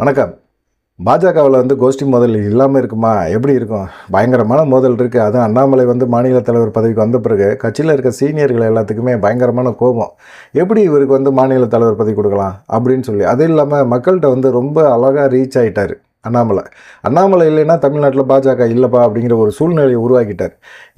வணக்கம். பாஜகவில் வந்து கோஷ்டி மோதல் இல்லாமல் இருக்குமா? எப்படி இருக்கும்? பயங்கரமான மோதல் இருக்குது அதுவும் அண்ணாமலை வந்து மாநில தலைவர் பதவிக்கு வந்த பிறகு கட்சியில் இருக்க சீனியர்கள் எல்லாத்துக்குமே பயங்கரமான கோபம். எப்படி இவருக்கு வந்து மாநில தலைவர் பதவி கொடுக்கலாம்? அப்படின்னு சொல்லி. அது இல்லாமல் மக்கள்கிட்ட வந்து ரொம்ப அழகாக ரீச் ஆகிட்டார் அண்ணாமலை. அண்ணாமலை இல்லைன்னா தமிழ்நாட்டில் பாஜக இல்லைப்பா அப்படிங்கிற ஒரு சூழ்நிலையை உருவாக்கிட்டார்.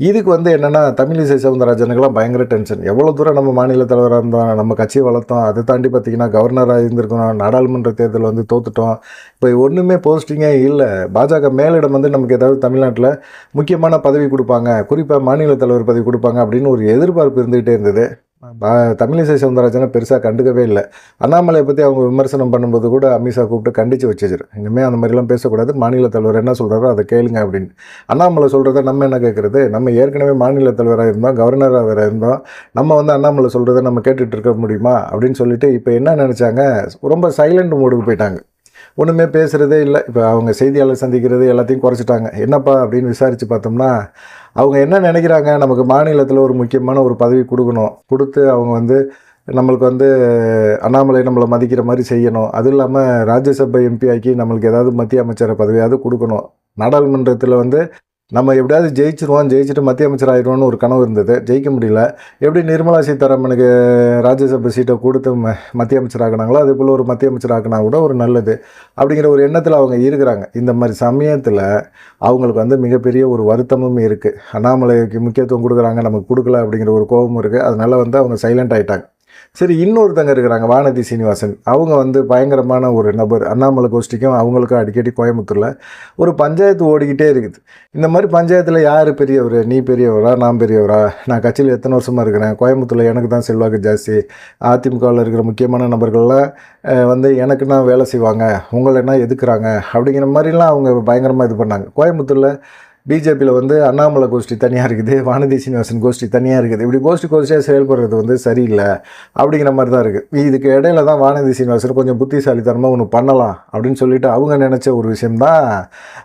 இதுக்கு வந்து என்னென்னா தமிழிசை சவுந்தரராஜனுக்கெல்லாம் பயங்கர டென்ஷன் எவ்வளோ தூரம் நம்ம மாநில தலைவராக இருந்தோம் நம்ம கட்சியை வளர்த்தோம். அதை தாண்டி பார்த்திங்கன்னா கவர்னராக இருந்திருக்கணும். நாடாளுமன்ற தேர்தல் வந்து தோத்துட்டோம். இப்போ ஒன்றுமே போஸ்டிங்கே இல்லை. பாஜக மேலிடம் வந்து நமக்கு ஏதாவது தமிழ்நாட்டில் முக்கியமான பதவி கொடுப்பாங்க. குறிப்பாக மாநில தலைவர் பதவி கொடுப்பாங்க அப்படின்னு ஒரு எதிர்பார்ப்பு இருந்துகிட்டே இருந்தது. தமிழிசை சவுந்தரராஜனை பெருசாக கண்டுக்கவே இல்லை. அண்ணாமலையை பற்றி அவங்க விமர்சனம் பண்ணும்போது கூட அமித்ஷா கூப்பிட்டு கண்டித்து வச்சிச்சிரு இனிமேல் அந்த மாதிரிலாம் பேசக்கூடாது மாநில தலைவர் என்ன சொல்கிறாரோ அதை கேளுங்க அப்படின்னு. அண்ணாமலை சொல்கிறத நம்ம என்ன கேட்குறது நம்ம ஏற்கனவே மாநில தலைவராக இருந்தோம் கவர்னராக வேறு இருந்தோம். நம்ம வந்து அண்ணாமலை சொல்கிறத நம்ம கேட்டுட்டு இருக்க முடியுமா அப்படின்னு சொல்லிட்டு இப்போ என்ன நினச்சாங்க? ரொம்ப சைலண்ட் மோடுக்கு போயிட்டாங்க. ஒன்றுமே பேசுகிறதே இல்லை. இப்போ அவங்க செய்தியாளர் சந்திக்கிறது எல்லாத்தையும் குறைச்சிட்டாங்க. என்னப்பா அப்படின்னு விசாரித்து பார்த்தோம்னா அவங்க என்ன நினைக்கிறாங்க? நமக்கு மாநிலத்தில் ஒரு முக்கியமான ஒரு பதவி கொடுக்கணும். கொடுத்து அவங்க வந்து நம்மளுக்கு வந்து அண்ணாமலை நம்மளை மதிக்கிற மாதிரி செய்யணும். அதுவும் இல்லாமல் ராஜ்யசபா எம்பி ஆக்கி நம்மளுக்கு ஏதாவது மத்திய அமைச்சர் பதவியாவது கொடுக்கணும். நாடாளுமன்றத்தில் வந்து நம்ம எப்படியாவது ஜெயிச்சிருவோம் ஜெயிச்சுட்டு மத்திய அமைச்சர் ஆயிடுவோம்னு ஒரு கனவு இருந்தது. ஜெயிக்க முடியல. எப்படி நிர்மலா சீதாராமனுக்கு ராஜ்யசபா சீட்டை கொடுத்து ம மத்திய அமைச்சர் ஆக்கினாங்களோ அதே போல் ஒரு மத்திய அமைச்சர் ஆக்கினா கூட ஒரு நல்லது. அப்படிங்கிற ஒரு எண்ணத்தில் அவங்க இருக்கிறாங்க. இந்த மாதிரி சமயத்தில் அவங்களுக்கு வந்து மிகப்பெரிய ஒரு வருத்தமும் இருக்குது அண்ணாமலைக்கு முக்கியத்துவம் கொடுக்குறாங்க நமக்கு கொடுக்கல அப்படிங்கிற ஒரு கோபமும் இருக்குது அதனால் வந்து அவங்க சைலண்ட் ஆகிட்டாங்க சரி இன்னொருத்தங்க இருக்கிறாங்க வானதி சீனிவாசன். அவங்க வந்து பயங்கரமான ஒரு நபர். அண்ணாமலை கோஷ்டிக்கும் அவங்களுக்கும் அடிக்கடி கோயம்புத்தூரில் ஒரு பஞ்சாயத்து ஓடிக்கிட்டே இருக்குது. இந்த மாதிரி பஞ்சாயத்தில் யார் பெரியவர்? நீ பெரியவரா? நான் பெரியவரா? நான் கட்சியில் எத்தனை வருஷமாக இருக்கிறேன்? கோயம்புத்தூரில் எனக்கு தான் செல்வாக்கு ஜாஸ்தி. அதிமுகவில் இருக்கிற முக்கியமான நபர்கள்லாம் வந்து எனக்குன்னா வேலை செய்வாங்க? உங்களை என்ன எதுக்குறாங்க? அப்படிங்கிற மாதிரிலாம் அவங்க பயங்கரமாக இது பண்ணாங்க. கோயம்புத்தூரில் பிஜேபியில் வந்து அண்ணாமலை கோஷ்டி தனியாக இருக்குது வானதி சீனிவாசன் கோஷ்டி தனியாக இருக்குது. இப்படி கோஷ்டி கோஷ்டியாக செயல்படுறது வந்து சரியில்லை அப்படிங்கிற மாதிரி தான் இருக்குது இதுக்கு இடையில தான் வானதி சீனிவாசன் கொஞ்சம் புத்திசாலித்தனமாக ஒன்று பண்ணலாம் அப்படின்னு சொல்லிட்டு அவங்க நினச்ச ஒரு விஷயம்தான்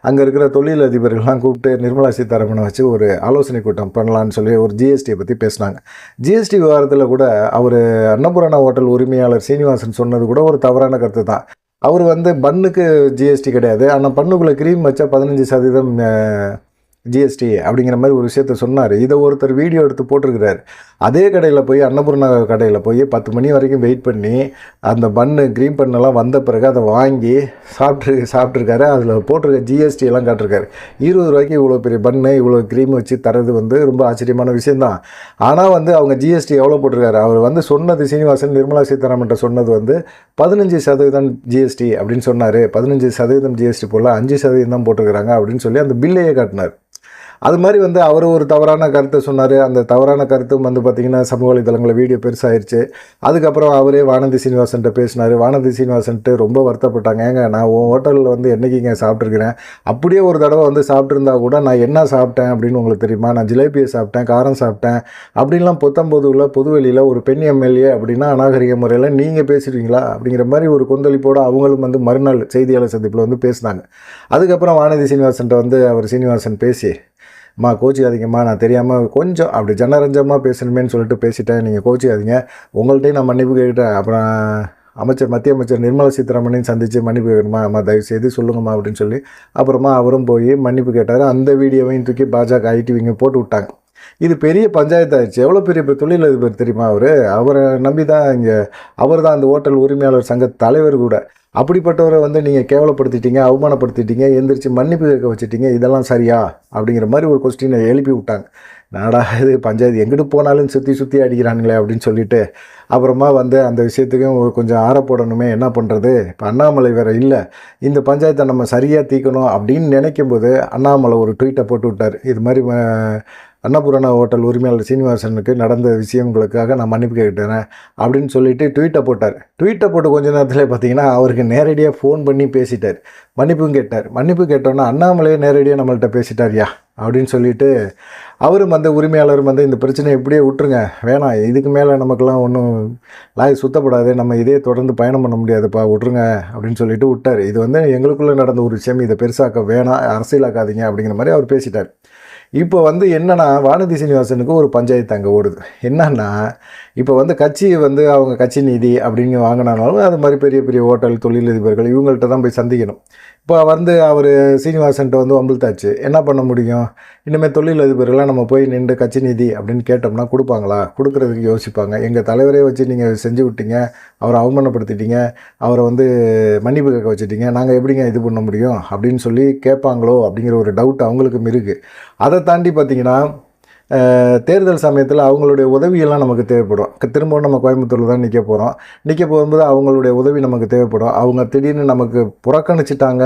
அங்கே இருக்கிற தொழிலதிபர்கள்லாம் கூப்பிட்டு நிர்மலா சீதாராமனை வச்சு ஒரு ஆலோசனை கூட்டம் பண்ணலான்னு சொல்லி ஒரு ஜிஎஸ்டியை பற்றி பேசினாங்க. ஜிஎஸ்டி விவகாரத்தில் கூட அவர் அன்னபூரணா ஹோட்டல் உரிமையாளர் சீனிவாசன் சொன்னது கூட ஒரு தவறான கருத்து தான். அவர் வந்து பன்னுக்கு ஜிஎஸ்டி கிடையாது. ஆனால் பண்ணுக்குள்ளே க்ரீம் வச்சா பதினஞ்சு சதவீதம் ஜிஎஸ்டி அப்படிங்கிற மாதிரி ஒரு விஷயத்த சொன்னார். இதை ஒருத்தர் வீடியோ எடுத்து போட்டிருக்கிறார். அதே கடையில் போய் அன்னபூர்ணா கடையில் போய் பத்து மணி வரைக்கும் வெயிட் பண்ணி அந்த பன்னு க்ரீம் பண்ணெல்லாம் வந்த பிறகு அதை வாங்கி சாப்பிட்ரு சாப்பிட்ருக்காரு அதில் போட்டிருக்க ஜிஎஸ்டி எல்லாம் காட்டிருக்காரு. இருபது ரூபாய்க்கு இவ்வளோ பெரிய பன்னு இவ்வளோ க்ரீம் வச்சு தரது வந்து ரொம்ப ஆச்சரியமான விஷயந்தான் ஆனால் வந்து அவங்க ஜிஎஸ்டி எவ்வளோ போட்டிருக்காரு? அவர் வந்து சொன்னது சீனிவாசன் நிர்மலா சீதாராமன்ட்ட சொன்னது வந்து பதினஞ்சு சதவீதம் ஜிஎஸ்டி அப்படின்னு சொன்னார். பதினஞ்சு சதவீதம் ஜிஎஸ்டி போல் அஞ்சு சதவீதம் தான் போட்டிருக்கிறாங்க அப்படின்னு சொல்லி அந்த பில்லையே காட்டினார். அது மாதிரி வந்து அவர் ஒரு தவறான கருத்தை சொன்னார். அந்த தவறான கருத்தும் வந்து பார்த்திங்கன்னா சமூக வலைதளங்களில் வீடியோ பெருசாகிருச்சு அதுக்கப்புறம் அவரே வானதி சீனிவாசன்ட்ட பேசினார். வானதி சீனிவாசன்ட்டு ரொம்ப வருத்தப்பட்டாங்க. ஏங்க நான் உன் ஹோட்டலில் வந்து என்னைக்குங்க சாப்பிட்ருக்கிறேன் அப்படியே ஒரு தடவை வந்து சாப்பிட்ருந்தா கூட நான் என்ன சாப்பிட்டேன் அப்படின்னு உங்களுக்கு தெரியுமா? நான் ஜிலேபியை சாப்பிட்டேன் காரம் சாப்பிட்டேன் அப்படின்லாம் புத்தம்பொதுவில் பொதுவெளியில் ஒரு பெண் எம்எல்ஏ அப்படின்னா அநாகரிக முறையில் நீங்கள் பேசுகிறீங்களா அப்படிங்கிற மாதிரி ஒரு கொந்தளிப்போடு அவங்களும் வந்து மறுநாள் செய்தியாளர் சந்திப்பில் வந்து பேசினாங்க. அதுக்கப்புறம் வானதி சீனிவாசன்ட்ட வந்து அவர் சீனிவாசன் பேசி அம்மா கோச்சிக்காதீங்கம்மா நான் தெரியாமல் கொஞ்சம் அப்படி ஜனரஞ்சமாக பேசணுமேன்னு சொல்லிட்டு பேசிட்டேன். நீங்கள் கோச்சிக்காதீங்க. உங்கள்கிட்டயும் நான் மன்னிப்பு கேட்டேன் அப்புறம் அமைச்சர் மத்திய அமைச்சர் நிர்மலா சீதாராமனையும் சந்தித்து மன்னிப்பு கேட்கணுமா? அம்மா தயவு செய்து சொல்லுங்கம்மா அப்படின்னு சொல்லி அப்புறமா அவரும் போய் மன்னிப்பு கேட்டார். அந்த வீடியோவையும் தூக்கி பாஜக ஐடிவிங்க போட்டு விட்டாங்க. இது பெரிய பஞ்சாயத்து ஆயிடுச்சு எவ்வளோ பெரிய பெரிய தொழிலதிபர் தெரியுமா அவர்? அவரை நம்பி தான் இங்கே அவர் தான் அந்த ஹோட்டல் உரிமையாளர் சங்க தலைவர் கூட. அப்படிப்பட்டவரை வந்து நீங்கள் கேவலப்படுத்திட்டீங்க அவமானப்படுத்திட்டீங்க எந்திரிச்சு மன்னிப்பு கேட்க வச்சுட்டீங்க இதெல்லாம் சரியா? அப்படிங்கிற மாதிரி ஒரு கொஸ்டினை எழுப்பி விட்டாங்க. நாடா இது பஞ்சாயத்து எங்கிட்டு போனாலும் சுற்றி சுற்றி அடிக்கிறானுங்களே அப்படின்னு சொல்லிட்டு அப்புறமா வந்து அந்த விஷயத்துக்கும் கொஞ்சம் ஆற போடணுமே என்ன பண்ணுறது இப்போ அண்ணாமலை வேறு இல்லை. இந்த பஞ்சாயத்தை நம்ம சரியாக தீக்கணும் அப்படின்னு நினைக்கும் போது அண்ணாமலை ஒரு ட்வீட்டை போட்டு விட்டார். இது மாதிரி அன்னபூரணா ஹோட்டல் உரிமையாளர் சீனிவாசனுக்கு நடந்த விஷயங்களுக்காக நான் மன்னிப்பு கேட்டுறேன் அப்படின்னு சொல்லிட்டு ட்வீட்டை போட்டார். ட்வீட்டை போட்டு கொஞ்ச நேரத்தில் பார்த்தீங்கன்னா அவருக்கு நேரடியாக ஃபோன் பண்ணி பேசிட்டார். மன்னிப்பும் கேட்டார். மன்னிப்பு கேட்டோன்னா அண்ணாமலையே நேரடியாக நம்மள்கிட்ட பேசிட்டார்யா? அப்படின்னு சொல்லிட்டு அவரும் வந்து உரிமையாளரும் வந்து இந்த பிரச்சனையை இப்படியே விட்டுருங்க. வேணாம். இதுக்கு மேலே நமக்கெல்லாம் ஒன்றும் லாய் சுத்தப்படாது. நம்ம இதே தொடர்ந்து பயணம் பண்ண முடியாதுப்பா. விட்ருங்க அப்படின்னு சொல்லிட்டு விட்டார். இது வந்து எங்களுக்குள்ளே நடந்த ஒரு விஷயம். இதை பெருசாக்க வேணாம். அரசியலாக்காதீங்க அப்படிங்கிற மாதிரி அவர் பேசிட்டார். இப்போ வந்து என்னென்னா வானதி சீனிவாசனுக்கு ஒரு பஞ்சாயத்து அங்கே ஓடுது. என்னன்னா இப்போ வந்து கட்சி வந்து அவங்க கட்சி நிதி அப்படின்னு வாங்கினாலும் அது மாதிரி பெரிய பெரிய ஹோட்டல் தொழிலதிபர்கள் இவங்கள்ட்ட தான் போய் சந்திக்கணும். இப்போ வந்து அவர் சீனிவாசன்ட்ட வந்து வம்பிழ்த்தாச்சு. என்ன பண்ண முடியும்? இனிமேல் தொழிலதிபர்கள்லாம் நம்ம போய் நின்று கட்சி நிதி அப்படின்னு கேட்டோம்னா கொடுப்பாங்களா? கொடுக்குறதுக்கு யோசிப்பாங்க. எங்கள் தலைவரே வச்சு நீங்கள் செஞ்சு விட்டீங்க. அவரை அவமானப்படுத்திட்டீங்க. அவரை வந்து மன்னிப்பு கேட்க வச்சுட்டீங்க. நாங்கள் எப்படிங்க இது பண்ண முடியும் அப்படின்னு சொல்லி கேட்பாங்களோ அப்படிங்கிற ஒரு டவுட் அவங்களுக்கும் இருக்குது அதை அதை தாண்டி பார்த்தீங்கன்னா தேர்தல் சமயத்தில் அவங்களுடைய உதவியெல்லாம் நமக்கு தேவைப்படும். திரும்பவும் நம்ம கோயம்புத்தூரில் தான் நிற்க போகிறோம் நிற்க போகும்போது அவங்களுடைய உதவி நமக்கு தேவைப்படும். அவங்க திடீர்னு நமக்கு புறக்கணிச்சிட்டாங்க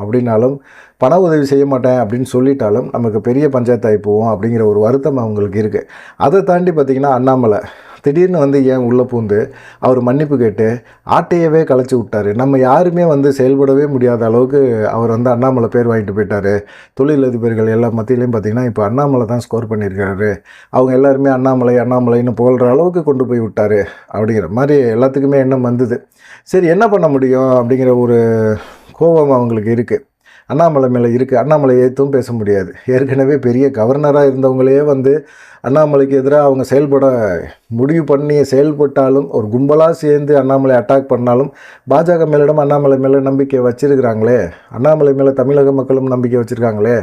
அப்படின்னாலும் பண உதவி செய்ய மாட்டேன் அப்படின்னு சொல்லிட்டாலும் நமக்கு பெரிய பஞ்சாயத்து ஆகி போவோம் அப்படிங்கிற ஒரு வருத்தம் அவங்களுக்கு இருக்குது அதை தாண்டி பார்த்திங்கன்னா அண்ணாமலை. திடீர்னு வந்து ஏன் உள்ளே பூந்து அவர் மன்னிப்பு கேட்டு ஆட்டையவே கலைச்சி விட்டாரு. நம்ம யாருமே வந்து செயல்படவே முடியாத அளவுக்கு அவர் வந்து அண்ணாமலை பேர் வாங்கிட்டு போயிட்டாரு. தொழிலதிபர்கள் எல்லா மத்தியிலையும் பார்த்திங்கன்னா இப்போ அண்ணாமலை தான் ஸ்கோர் பண்ணியிருக்காரு. அவங்க எல்லாருமே அண்ணாமலை அண்ணாமலைன்னு புகழ்கிற அளவுக்கு கொண்டு போய் விட்டாரு அப்படிங்கிற மாதிரி எல்லாத்துக்குமே எண்ணம் வந்தது. சரி என்ன பண்ண முடியும் அப்படிங்கிற ஒரு கோபம் அவங்களுக்கு இருக்குது அண்ணாமலை மேலே இருக்குது அண்ணாமலை ஏற்றும் பேச முடியாது. ஏற்கனவே பெரிய கவர்னராக இருந்தவங்களே வந்து அண்ணாமலைக்கு எதிராக அவங்க செயல்பட முடிவு பண்ணி செயல்பட்டாலும் ஒரு கும்பலாக சேர்ந்து அண்ணாமலை அட்டாக் பண்ணாலும் பாஜக மேலிடம் அண்ணாமலை மேலே நம்பிக்கை வச்சுருக்கிறாங்களே? அண்ணாமலை மேலே தமிழக மக்களும் நம்பிக்கை வச்சுருக்காங்களே?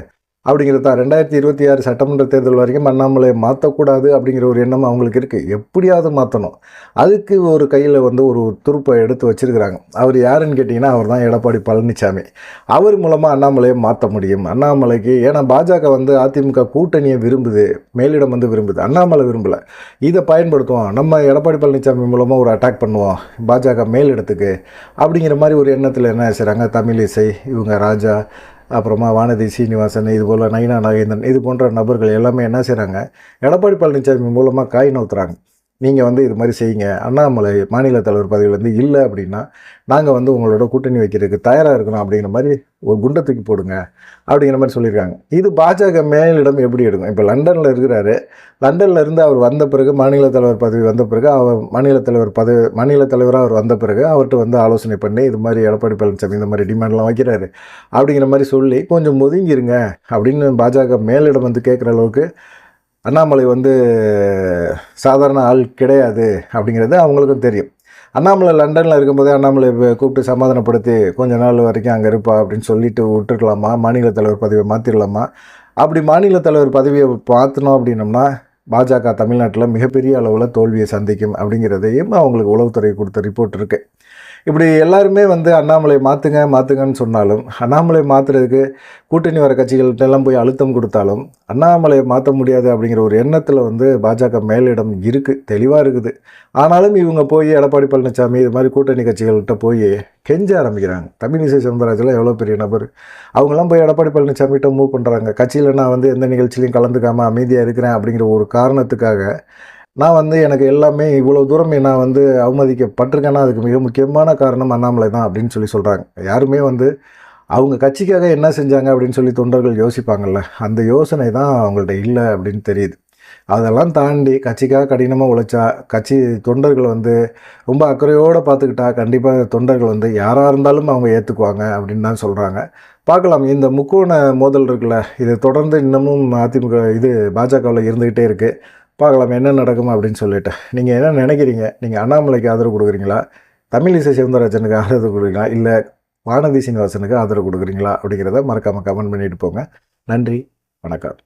அப்படிங்கிறது தான். ரெண்டாயிரத்தி இருபத்தி ஆறு சட்டமன்ற தேர்தல் வரைக்கும் அண்ணாமலையை மாற்றக்கூடாது அப்படிங்கிற ஒரு எண்ணம் அவங்களுக்கு இருக்குது எப்படியாவது மாற்றணும் அதுக்கு ஒரு கையில் வந்து ஒரு துருப்பை எடுத்து வச்சிருக்கிறாங்க. அவர் யாருன்னு கேட்டிங்கன்னா அவர் தான் எடப்பாடி பழனிசாமி அவர் மூலமாக அண்ணாமலையை மாற்ற முடியும். அண்ணாமலைக்கு ஏன்னா பாஜக வந்து அதிமுக கூட்டணியை விரும்புது மேலிடம் வந்து விரும்புது. அண்ணாமலை விரும்பலை. இதை பயன்படுத்துவோம். நம்ம எடப்பாடி பழனிசாமி மூலமாக ஒரு அட்டாக் பண்ணுவோம். பாஜக மேலிடத்துக்கு அப்படிங்கிற மாதிரி ஒரு எண்ணத்தில் என்ன செய்கிறாங்க தமிழிசை இவங்க ராஜா அப்புறமா வானதி சீனிவாசன் இது போல் நயினா நாகேந்திரன் இது போன்ற நபர்கள் எல்லாமே என்ன செய்கிறாங்க எடப்பாடி பழனிசாமி மூலமாக காய் நவுத்துறாங்க. நீங்கள் வந்து இது மாதிரி செய்யுங்க. அண்ணாமலை மாநில தலைவர் பதவியிலேருந்து இல்லை அப்படின்னா நாங்கள் வந்து உங்களோட கூட்டணி வைக்கிறதுக்கு தயாராக இருக்கணும் அப்படிங்கிற மாதிரி ஒரு குண்டை தூக்கி போடுங்க அப்படிங்கிற மாதிரி சொல்லியிருக்காங்க. இது பாஜக மேலிடம் எப்படி எடுக்கும்? இப்போ லண்டனில் இருக்கிறாரு. லண்டனில் இருந்து அவர் வந்த பிறகு மாநில தலைவர் பதவி வந்த பிறகு அவர் மாநில தலைவர் பதவி மாநில தலைவராக அவர் வந்த பிறகு அவர்கிட்ட வந்து ஆலோசனை பண்ணி இது மாதிரி எடப்பாடி பழனிசாமி இந்த மாதிரி டிமாண்ட்லாம் வைக்கிறாரு அப்படிங்கிற மாதிரி சொல்லி கொஞ்சம் ஒதுங்கிருங்க அப்படின்னு பாஜக மேலிடம் வந்து கேட்குற அளவுக்கு அண்ணாமலை வந்து சாதாரண ஆள் கிடையாது அப்படிங்கிறது அவங்களுக்கும் தெரியும். அண்ணாமலை லண்டனில் இருக்கும்போதே அண்ணாமலை கூப்பிட்டு சமாதானப்படுத்தி கொஞ்ச நாள் வரைக்கும் அங்கே இருப்பா அப்படின்னு சொல்லிட்டு விட்டுருக்கலாமா? மாநில தலைவர் பதவியை மாற்றிடலாமா அப்படி மாநில தலைவர் பதவியை மாற்றினோம் அப்படின்னோம்னா பாஜக தமிழ்நாட்டில் மிகப்பெரிய அளவில் தோல்வியை சந்திக்கும் அப்படிங்கிறதையும் அவங்களுக்கு உளவுத்துறை கொடுத்த ரிப்போர்ட் இருக்குது இப்படி எல்லாருமே வந்து அண்ணாமலை மாற்றுங்க மாற்றுங்கன்னு சொன்னாலும் அண்ணாமலை மாற்றுறதுக்கு கூட்டணி வர கட்சிகள்கிட்ட எல்லாம் போய் அழுத்தம் கொடுத்தாலும் அண்ணாமலையை மாற்ற முடியாது அப்படிங்கிற ஒரு எண்ணத்தில் வந்து பாஜக மேலிடம் இருக்குது தெளிவாக இருக்குது. ஆனாலும் இவங்க போய் எடப்பாடி பழனிசாமி இது மாதிரி கூட்டணி கட்சிகள்கிட்ட போய் கெஞ்ச ஆரம்பிக்கிறாங்க. தமிழிசை சவுந்தரராஜெல்லாம் எவ்வளோ பெரிய நபர்? அவங்கெல்லாம் போய் எடப்பாடி பழனிசாமிகிட்ட மூவ் பண்ணுறாங்க கட்சியில் நான் வந்து எந்த நிகழ்ச்சியிலையும் கலந்துக்காமல் அமைதியாக இருக்கிறேன் அப்படிங்கிற ஒரு காரணத்துக்காக நான் வந்து எனக்கு எல்லாமே இவ்வளோ தூரம் நான் வந்து அவமதிக்கப்பட்டிருக்கேன்னா அதுக்கு மிக முக்கியமான காரணம் அண்ணாமலை தான் அப்படின்னு சொல்லி சொல்கிறாங்க யாருமே வந்து அவங்க கட்சிக்காக என்ன செஞ்சாங்க அப்படின்னு சொல்லி தொண்டர்கள் யோசிப்பாங்கல்ல அந்த யோசனை தான் அவங்கள்ட்ட இல்லை அப்படின்னு தெரியுது. அதெல்லாம் தாண்டி கட்சிக்காக கடினமாக உழைச்சா கட்சி தொண்டர்கள் வந்து ரொம்ப அக்கறையோடு பார்த்துக்கிட்டா கண்டிப்பாக தொண்டர்கள் வந்து யாராக இருந்தாலும் அவங்க ஏற்றுக்குவாங்க அப்படின்னு தான் சொல்கிறாங்க பார்க்கலாம் இந்த முக்கோண மோதல் இருக்குல்ல இது தொடர்ந்து இன்னமும் அதிமுக இது பாஜகவில் இருந்துக்கிட்டே இருக்குது பார்க்கலாம் என்ன நடக்கும் அப்படின்னு சொல்லிட்டு. நீங்கள் என்ன நினைக்கிறீங்க? நீங்கள் அண்ணாமலைக்கு ஆதரவு கொடுக்குறீங்களா? தமிழிசை சவுந்தரராஜனுக்கு ஆதரவு கொடுக்குறீங்களா? இல்லை வானதி சீனிவாசனுக்கு ஆதரவு கொடுக்குறீங்களா? அப்படிங்கிறத மறக்காமல் கமெண்ட் பண்ணிட்டு போங்க. நன்றி. வணக்கம்.